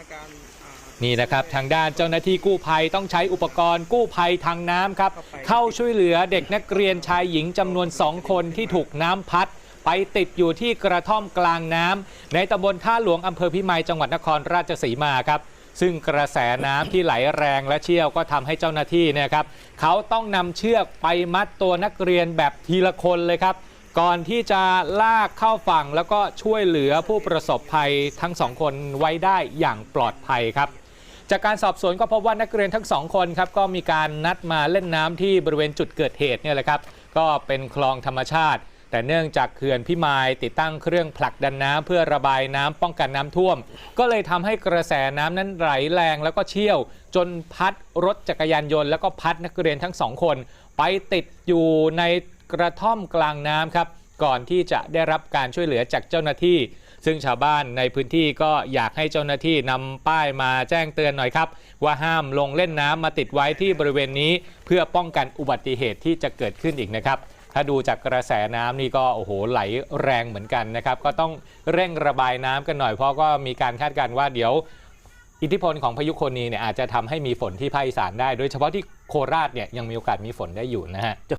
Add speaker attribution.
Speaker 1: านการณ์อ่า
Speaker 2: นี่นะครับทางด้านเจ้าหน้าที่กู้ภัยต้องใช้อุปกรณ์กู้ภัยทางน้ำครับเข้าช่วยเหลือเด็กนักเรียนชายหญิงจำนวน2คนที่ถูกน้ำพัด ไปติดอยู่ที่กระท่อมกลางน้ำในตำบลท่าหลวงอำเภอพิมายจังหวัดนครราชสีมาครับซึ่งกระแสน้ำที่ไหลแรงและเชี่ยวก็ทำให้เจ้าหน้าที่เนยครับเขาต้องนำเชือกไปมัดตัวนักเรียนแบบทีละคนเลยครับ ก่อนที่จะลากเข้าฝั่งแล้วก็ช่วยเหลือผู้ประสบภัยทั้งสองคนไว้ได้อย่างปลอดภัยครับ จากการสอบสวนก็พบว่านักเรียนทั้งสองคนครับก็มีการนัดมาเล่นน้ำที่บริเวณจุดเกิดเหตุเนี่ยแหละครับ ก็เป็นคลองธรรมชาติ แต่เนื่องจากเขื่อนพิมายติดตั้งเครื่องผลักดันน้ำเพื่อระบายน้ำป้องกันน้ำท่วม ก็เลยทำให้กระแสน้ำนั้นไหลแรงแล้วก็เชี่ยว จนพัดรถจักรยานยนต์แล้วก็พัดนักเรียนทั้งสองคน ไปติดอยู่ใน กระท่อมกลางน้ำครับ ก่อนที่จะได้รับการช่วยเหลือจากเจ้าหน้าที่ ซึ่งชาวบ้านในพื้นที่ก็อยากให้เจ้าหน้าที่นำป้ายมาแจ้งเตือนหน่อยครับ ว่าห้ามลงเล่นน้ำมาติดไว้ที่บริเวณนี้ เพื่อป้องกันอุบัติเหตุที่จะเกิดขึ้นอีกนะครับถ้าดูจากกระแสน้ำนี่ก็โอ้โหไหลแรงเหมือนกันนะครับ ก็ต้องเร่งระบายน้ำกันหน่อยเพราะก็มีการคาดการณ์ว่าเดี๋ยว อิทธิพลของพายุคนนี้เนี่ยอาจจะทำให้มีฝนที่ภาคอีสานได้ โดยเฉพาะที่โคราชเนี่ยยังมีโอกาสมีฝนได้อยู่นะฮะ